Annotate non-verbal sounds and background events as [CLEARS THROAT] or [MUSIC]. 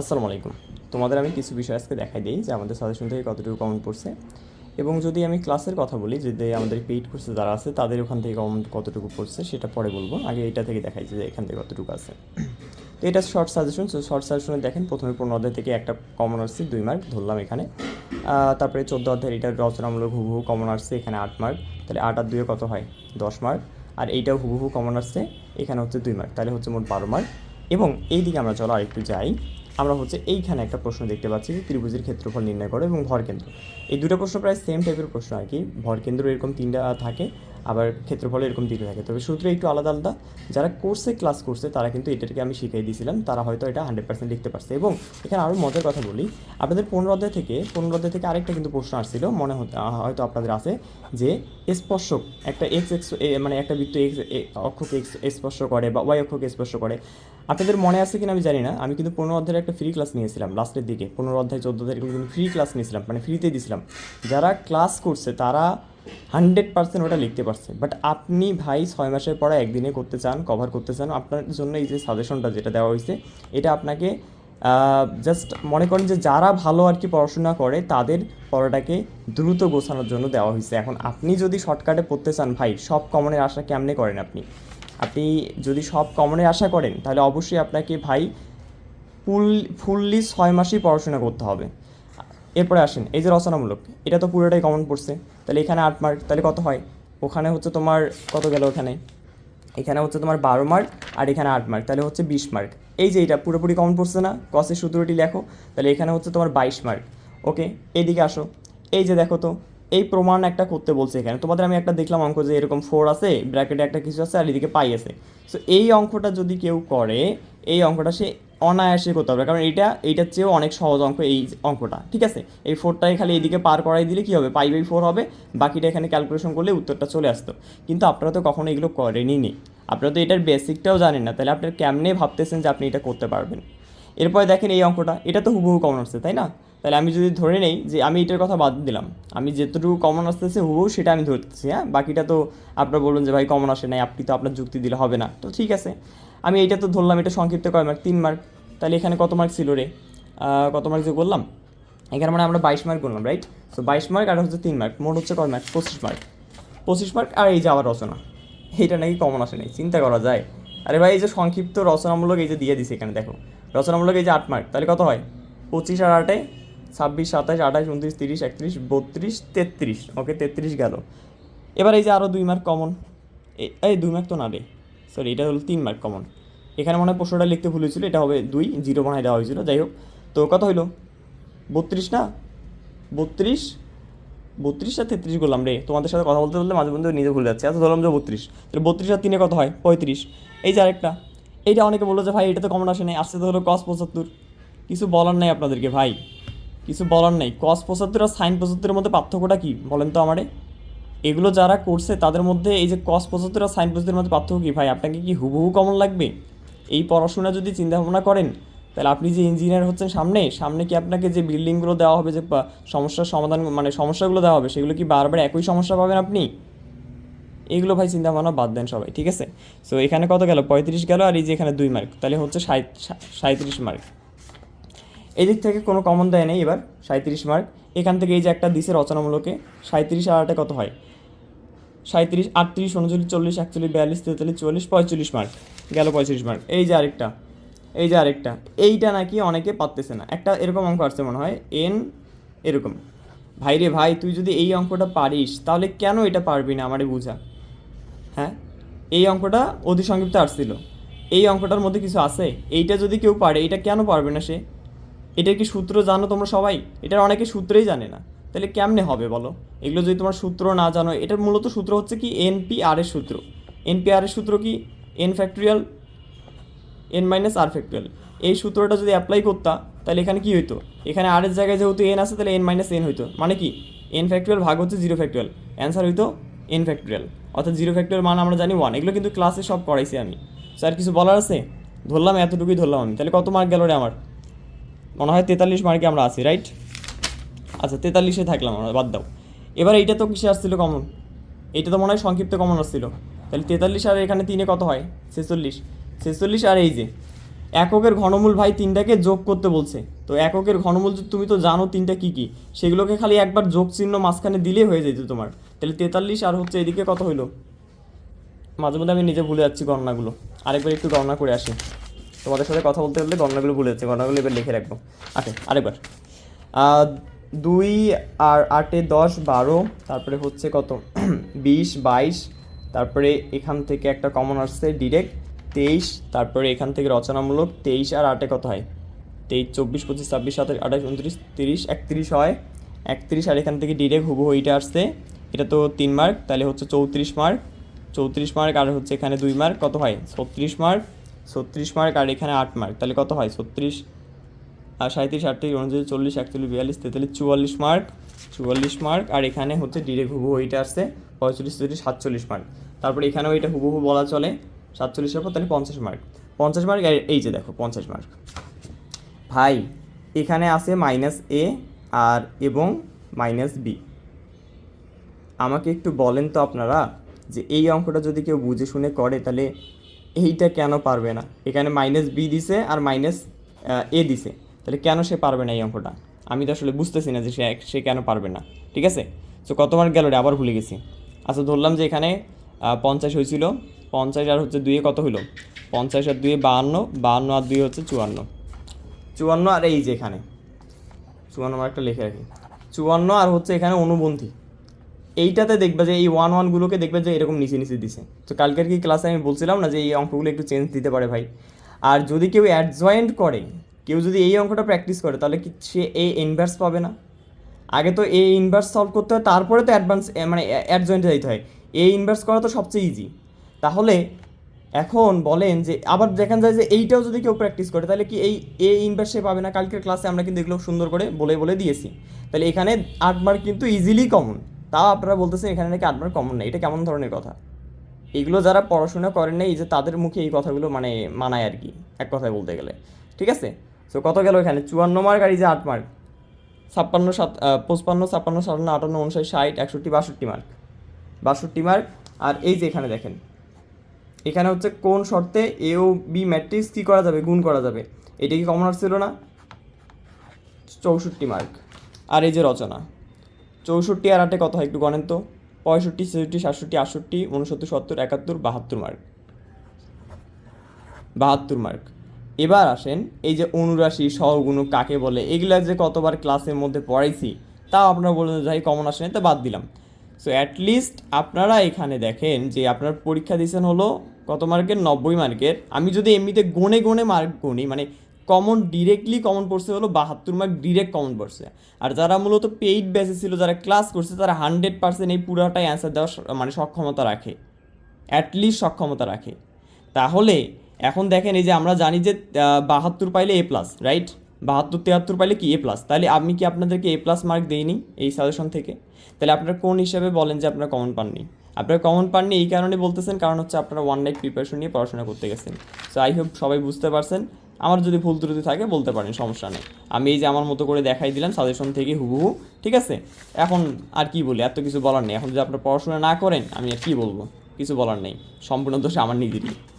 আসসালামু আলাইকুম। তোমাদের আমি কিছু বিষয় আজকে দেখাই দিই যে আমাদের সাজেশন থেকে কতটুকু কমন পড়ছে। এবং যদি আমি ক্লাসের কথা বলি যদি আমাদের পেইড কোর্সে যারা আছে, তাদের ওখান থেকে কমেন্ট কতটুকু পড়ছে, সেটা পরে বলব। আগে এটা থেকে দেখাই যে এখান থেকে কতটুকু আছে। তো এটা শর্ট সাজেশন সো শর্ট সাজেশনে দেখেন, প্রথমে পনেরো অধ্যায় থেকে একটা কমন আসছে, দুই মার্ক ধরলাম এখানে। তারপরে চোদ্দ অধ্যায়ের এটা রচনামূলক হুবহু কমন আসছে, এখানে আট মার্ক তাহলে আট আর দুয়ে কত হয়? দশ মার্ক আর এইটাও হুবহু কমন আসছে, এখানে হচ্ছে দুই মার্ক তাহলে হচ্ছে মোট বারো মার্ক এবং এই দিকে আমরা চলো আরেকটু যাই। আমরা হচ্ছে এইখানে একটা প্রশ্ন দেখতে পাচ্ছি যে ত্রিভুজের ক্ষেত্রফল নির্ণয় করো এবং ভরকেন্দ্র এই দুটো প্রশ্ন প্রায় সেম টাইপের প্রশ্ন আর কি। ভরকেন্দ্র এরকম তিনটা থাকে। আবার ক্ষেত্রফল এরকম তিনটা থাকে। তবে সূত্র একটু আলাদা আলাদা। যারা কোর্সে ক্লাস করছে, তারা কিন্তু এটাকে আমি শিখিয়ে দিয়েছিলাম। তারা হয়তো এটা হান্ড্রেড পার্সেন্ট লিখতে পারছে। এবং এখানে আরও মজার কথা বলি, আপনাদের পনেরো অধ্যায় থেকে, পনেরো অধ্যায় থেকে আরেকটা কিন্তু প্রশ্ন আসছিল। মনে হয়তো আপনাদের আছে যে, স্পর্শক একটা এক্স এক্স মানে একটা বৃত্ত এক্স অক্ষকে এক্স স্পর্শ করে বা ওয়াই অক্ষকে স্পর্শ করে। আপনাদের মনে আছে কিনা আমি জানি না। আমি কিন্তু পনেরো অধ্যায়ের একটা ফ্রি ক্লাস নিয়েছিলাম লাস্টের দিকে। পনেরো অধ্যায়, চোদ্দ অধ্যায় কিন্তু ফ্রি ক্লাস নিয়েছিলাম মানে ফ্রিতে দিয়েছিলাম যারা ক্লাস করছে, তারা হান্ড্রেড পার্সেন্ট ওটা লিখতে পারছে। বাট আপনি ভাই ছয় মাসের পড়া একদিনে করতে চান কভার করতে চান, আপনার জন্য এই যে সাজেশনটা যেটা দেওয়া হয়েছে, এটা আপনাকে জাস্ট মনে করেন যে যারা ভালো আর কি পড়াশোনা করে, তাদের পড়াটাকে দ্রুত গোছানোর জন্য দেওয়া হয়েছে। এখন আপনি যদি শর্টকাটে পড়তে চান, ভাই, সব কমনের আশা কেমনে করেন আপনি? আপনি যদি সব কমনের আশা করেন, তাহলে অবশ্যই আপনাকে ভাই, ফুল, ফুললি ছয় মাসেই পড়াশোনা করতে হবে। এরপরে আসেন, এই যে রচনামূলক, এটা তো পুরোটাই কমন পড়ছে। তাহলে এখানে আট মার্ক তাহলে কত হয়? ওখানে হচ্ছে তোমার, কত গেল ওখানে? এখানে হচ্ছে তোমার বারো মার্ক আর এখানে আট মার্ক তাহলে হচ্ছে বিশ মার্ক এই যে এটা পুরোপুরি কমন পড়ছে না কসের সূত্রটি লেখো, তাহলে এখানে হচ্ছে তোমার বাইশ মার্ক ওকে এইদিকে আসো। এই যে দেখো তো, এই প্রমাণ একটা করতে বলছে এখানে। তোমাদের আমি একটা দেখলাম অঙ্ক যে এরকম ফোর আছে ব্র্যাকেটে একটা কিছু আছে, আর এদিকে পাই আছে। সো এই অঙ্কটা যদি কেউ করে এই অঙ্কটা সে অনায়াসে করতে পারবে। কারণ এটা এইটার চেয়েও অনেক সহজ অঙ্ক এই অঙ্কটা, ঠিক আছে? এই ফোরটাই খালি এদিকে পার করাই দিলে কী হবে? পাই বাই ফোর হবে, বাকিটা এখানে ক্যালকুলেশন করলে উত্তরটা চলে আসতো। কিন্তু আপনারা তো কখনো এগুলো করেনই নি। আপনারা তো এটার বেসিকটাও জানেন না, তাহলে আপনার কেমনে ভাবতেছেন যে আপনি এটা করতে পারবেন? এরপরে দেখেন এই অঙ্কটা, এটা তো হুবহু কমন আসছে তাই না? তাহলে আমি যদি ধরে নেই যে আমি এটার কথা বাদ দিলাম, আমি যেতটুকু কমন আসতেছে হুবহু সেটা আমি ধরতেছি হ্যাঁ? বাকিটা তো আপনার বলুন যে, ভাই কমন আসে নাই, আপনি তো আপনার যুক্তি দিলে হবে না। তো ঠিক আছে, আমি এইটা তো ধরলাম, এটা সংক্ষিপ্ত কয় মার্ক তিন মার্ক তাহলে এখানে কত মার্ক ছিল রে? কত মার্ক যে বললাম? এখানে মানে আমরা বাইশ মার্ক করলাম রাইট সো বাইশ মার্ক আর হচ্ছে তিন মার্ক মোট হচ্ছে কয় মার্ক পঁচিশ মার্ক পঁচিশ মার্ক আর এই যে আবার রচনা এইটা নাকি কমন আসে নাই, চিন্তা করা যায়। আরে ভাই, এই যে সংক্ষিপ্ত রচনামূলক এই যে দিয়ে দিছে এখানে, দেখো। রচনামূলক এই যে আট মার্ক তাহলে কত হয়? পঁচিশ আর আটে ছাব্বিশ, সাতাশ, আঠাশ, উনত্রিশ, তিরিশ, একত্রিশ, বত্রিশ, তেত্রিশ। ওকে, তেত্রিশ গেল। এবার এই যে আরও দুই মার্ক কমন এই দুই মার্ক তো না রে। সরি এটা হলো তিন মার্ক কমন এখানে মনে হয় প্রশ্নটা লিখতে ভুল হয়েছিল, এটা হবে দুই, জিরো বানায় দেওয়া হয়েছিল। যাই হোক, তো কত হইল? বত্রিশ না? বত্রিশ? বত্রিশ আর তেত্রিশ করলাম রে। তোমাদের সাথে কথা বলতে বলতে মাঝে মধ্যে নিজে ভুলে যাচ্ছে। আচ্ছা ধরলাম যে বত্রিশ। তাহলে বত্রিশ আর তিনে কত হয়? পঁয়ত্রিশ। এই যে আরেকটা। এইটা অনেকে বলল যে ভাই, এটা তো কমন আসে নাই। আসছে হলো কস পঁচাত্তর। কিছু বলার নাই আপনাদেরকে ভাই। কিছু বলার নেই। কস পঁচাত্তর আর সাইন পঁচাত্তরের মধ্যে পার্থক্যটা কী? বলেন তো আমারে। এগুলো যারা করছে, তাদের মধ্যে এই যে কস পঁচাত্তর আর সাইন পঁচাত্তরের মধ্যে পার্থক্য কী? ভাই, আপনাকে কি হুবহু কমন লাগবে? এই পড়াশোনা যদি চিন্তা ভাবনা করেন, তাহলে আপনি যে ইঞ্জিনিয়ার হচ্ছেন সামনে সামনে কি আপনাকে যে বিল্ডিংগুলো দেওয়া হবে, যে সমস্যার সমাধান মানে সমস্যাগুলো দেওয়া হবে, সেগুলো কি বারবার একই সমস্যা পাবেন আপনি? এগুলো ভাই চিন্তা ভাবনা বাদ দেন সবাই, ঠিক আছে? সো এখানে কত গেল? পঁয়ত্রিশ গেল, আর এই যে এখানে দুই মার্ক তাহলে হচ্ছে সাঁত্রিশ মার্ক এদিক থেকে কোনো কমন দেয় নেই এবার সাঁত্রিশ মার্ক এখান থেকে এই যে একটা দিছে রচনামূলকে সাঁত্রিশ আর আটে কত হয়? সাঁত্রিশ আটত্রিশ, উনচল্লিশ, চল্লিশ, একচল্লিশ, বিয়াল্লিশ, তেতাল্লিশ চল্লিশ পঁয়তাল্লিশ মার্ক গেল পঁয়ত্রিশ মার্ক এই যে আরেকটা, এই যে আরেকটা, এইটা নাকি অনেকে পারতেছে না। একটা এরকম অঙ্ক আসছে মনে হয় এন এরকম। ভাই রে ভাই, তুই যদি এই অঙ্কটা পারিস, তাহলে কেন এটা পারবি না আমারে বুঝা? হ্যাঁ? এই অঙ্কটা অতি সংক্ষিপ্ত আসছিল। এই অঙ্কটার মধ্যে কিছু আছে? এইটা যদি কেউ পারে, এটা কেন পারবে না সে? এটার কি সূত্র জানো তোমরা সবাই? এটার অনেকে সূত্রেই জানে না। তাহলে কেমনে হবে বলো? এগুলো যদি তোমার সূত্র না জানো, এটার মূলত সূত্র হচ্ছে কি? এনপি আর এর সূত্র। এনপি আর এর সূত্র কি? N factorial N minus R factorial এই সূত্রটা যদি অ্যাপ্লাই করতা, তাহলে এখানে কি হইতো? এখানে আর এর জায়গায় যেহেতু এন আছে, তাহলে এন মাইনাস এন হইতো। মানে কি? এন ফ্যাক্টরিয়াল ভাগ হচ্ছে জিরো ফ্যাক্টরিয়াল অ্যান্সার হইতো এন ফ্যাক্টরিয়াল অর্থাৎ জিরো ফ্যাক্টরিয়াল মান আমরা জানি ওয়ান এগুলো কিন্তু ক্লাসে সব করাইছি আমি। স্যার কিছু বলার আছে? ধরলাম, এতটুকুই ধরলাম আমি। তাহলে কত মার্ক গেল রে আমার? মনে হয় তেতাল্লিশ মার্কে আমরা আছি রাইট আচ্ছা তেতাল্লিশে থাকলাম আমরা, বাদ দাও। এবার এইটা তো কিসে আসছিল কমন এইটা তো মনে হয় সংক্ষিপ্ত কমন আসছিল। তাহলে তেতাল্লিশ আর এখানে তিনে কত হয়? ছেচল্লিশ। ছেচল্লিশ আর এই যে, এককের ঘনমূল ভাই তিনটাকে যোগ করতে বলছে। তো এককের ঘনমূল তুমি তো জানো তিনটা কি কি, সেগুলোকে খালি একবার যোগ চিহ্ন মাঝখানে দিলেই হয়ে যেত তোমার। তাহলে তেতাল্লিশ আর হচ্ছে এদিকে কত হইল? মাঝে মধ্যে আমি নিজে ভুলে যাচ্ছি গণনাগুলো। আরেকবার একটু গণনা করে আসি। তোমাদের সাথে কথা বলতে বলতে গণনাগুলো ভুলে যাচ্ছে, গণনাগুলো এবার লিখে রাখব। আচ্ছা আরেকবার। দুই আর আটে দশ বারো, তারপরে হচ্ছে কত? [CLEARS THROAT] বিশ, বাইশ, তারপরে এখান থেকে একটা কমন আসছে ডিরেক্ট তেইশ, তারপরে এখান থেকে রচনামূলক, তেইশ আর আটে কত হয়? তেইশ, চব্বিশ, পঁচিশ, ছাব্বিশ, সাতাশ, আঠাশ, উনত্রিশ, তিরিশ, একত্রিশ হয়। একত্রিশ আর এখান থেকে ডিরেক্ট হুবহু এইটা আসছে। এটা তো তিন মার্ক তাহলে হচ্ছে চৌত্রিশ মার্ক চৌত্রিশ মার্ক আর হচ্ছে এখানে দুই মার্ক কত হয়? ছত্রিশ মার্ক ছত্রিশ মার্ক আর এখানে আট মার্ক তাহলে কত হয়? ছত্রিশ আর সাঁত্রিশ আটত্রিশ, উনচল্লিশ, চল্লিশ, একচল্লিশ, বিয়াল্লিশ, তেতাল্লিশ, চুয়াল্লিশ মার্ক চুয়াল্লিশ মার্ক আর এখানে হচ্ছে ডিরেক্ট হুবহু এইটা আসছে, পঁয়তাল্লিশ চল্লিশ সাতচল্লিশ মার্ক তারপরে এখানেও এটা হুবহু বলা চলে সাতচল্লিশের পর তাহলে পঞ্চাশ মার্ক পঞ্চাশ মার্ক আর এই যে দেখো, পঞ্চাশ মার্ক ভাই, এখানে আছে মাইনাস এ আর এবং মাইনাস বি আমাকে একটু বলেন তো আপনারা, যে এই অঙ্কটা যদি কেউ বুঝে শুনে করে, তাহলে এইটা কেন পারবে না? এখানে মাইনাস বি দিছে আর মাইনাস এ দিছে। তাহলে কেন সে পারবে না এই অঙ্কটা? আমি তো আসলে বুঝতেছি না যে সে সে কেন পারবে না। ঠিক আছে? সো কতবার গেল রে? আবার ভুলে গেছি। আচ্ছা ধরলাম যে এখানে পঞ্চাশ হয়েছিল। পঞ্চাশ আর হচ্ছে দুইয়ে কত হলো পঞ্চাশ আর দুইয়ে বাহান্ন। বাহান্ন আর দুই হচ্ছে চুয়ান্ন। চুয়ান্ন আর এই যে এখানে। চুয়ান্ন একটা লিখে রাখি। চুয়ান্ন আর হচ্ছে এখানে অনুবন্ধী। এইটাতে দেখবে যে এই ওয়ান ওয়ানগুলোকে দেখবে যে এরকম নিচে নিচে দিছে। তো কালকের কি ক্লাসে আমি বলছিলাম না যে এই অঙ্কগুলো একটু চেঞ্জ দিতে পারে ভাই? আর যদি কেউ অ্যাডজয়েন্ট করে, কেউ যদি এই অঙ্কটা প্র্যাকটিস করে, তাহলে কি সে এই ইনভার্স পাবে না? আগে তো এই ইনভার্স সলভ করতে হয়, তারপরে তো অ্যাডভান্স মানে অ্যাডজয়েন্টে যাইতে হয় এই ইনভার্স করা তো সবচেয়ে ইজি তাহলে এখন বলেন যে, আবার দেখান যায় যে এইটাও যদি কেউ প্র্যাকটিস করে, তাহলে কি এই এ ইনভার্স সে পাবে না? কালকের ক্লাসে আমরা কিন্তু এগুলো সুন্দর করে বলে বলে দিয়েছি। তাহলে এখানে আট মার্ক কিন্তু ইজিলি কমন তাও আপনারা বলতেছেন এখানে নাকি মার্ক কমন নেই। এটা কেমন ধরনের কথা? এগুলো যারা পড়াশোনা করেন না এই যে তাদের মুখে এই কথাগুলো মানে মানায় আর কি, এক কথায় বলতে গেলে। ঠিক আছে? সো কত গেল এখানে? চুয়ান্ন মার্ক আর এই যে আট মার্ক ছাপ্পান্ন সাত পঁচপান্ন, ছাপ্পান্ন, সাতান্ন, আটান্ন, উনষাট, ষাট, একষট্টি, বাষট্টি মার্ক বাষট্টি মার্ক আর এই যে এখানে দেখেন, এখানে হচ্ছে কোন শর্তে এ ও বি ম্যাট্রিক্স কী করা যাবে? গুণ করা যাবে। এটা কি কমন আসছিল না? চৌষট্টি মার্ক আর এই যে রচনা। চৌষট্টি আর আটে কত হয় একটু গণেন তো? পঁয়ষট্টি ছেষট্টি সাতষট্টি আটষট্টি উনসত্তর সত্তর একাত্তর বাহাত্তর মার্ক বাহাত্তর মার্ক এবার আসেন এই যে অনুরাশি সহগুণ কাকে বলে? এগুলা যে কতবার ক্লাসের মধ্যে পড়াইছি তাও আপনারা বললেন যাই কমন আসে না, তা বাদ দিলাম। সো অ্যাটলিস্ট আপনারা এখানে দেখেন যে আপনার পরীক্ষা দিয়েছেন হলো কত মার্কের নব্বই মার্কের আমি যদি এমনিতে গনে গনে মার্ক গুনি মানে কমন ডিরেক্টলি কমন পড়ছে হলো বাহাত্তর মার্ক ডিরেক্ট কমন পড়ছে আর যারা মূলত পেইড বেসে ছিল, যারা ক্লাস করছে, তারা হান্ড্রেড পার্সেন্ট এই পুরাটাই অ্যান্সার দেওয়ার মানে সক্ষমতা রাখে। অ্যাটলিস্ট সক্ষমতা রাখে। তাহলে এখন দেখেন এই যে আমরা জানি যে বাহাত্তর পাইলে এ প্লাস রাইট বাহাত্তর তিয়াত্তর পাইলে কি এ প্লাস তাহলে আমি কি আপনাদেরকে এ প্লাস মার্ক দেইনি এই সাজেশন থেকে? তাহলে আপনারা কোন হিসাবে বলেন যে আপনারা কমন পাননি? আপনারা কমন পাননি এই কারণে বলতেছেন, কারণ হচ্ছে আপনারা ওয়ান নাইট প্রিপারেশন নিয়ে পড়াশোনা করতে গেছেন। সো আই হোপ সবাই বুঝতে পারছেন। আমার যদি ভুল ত্রুটি থাকে বলতে পারেন, সমস্যা নেই। আমি এই যে আমার মতো করে দেখাই দিলাম সাজেশন থেকে হুবহু, ঠিক আছে? এখন আর কি বলি, এত কিছু বলার নেই। এখন যদি আপনার পড়াশোনা না করেন, আমি আর কি বলব? কিছু বলার নেই। সম্পূর্ণ দোষ আমার নিজেরই।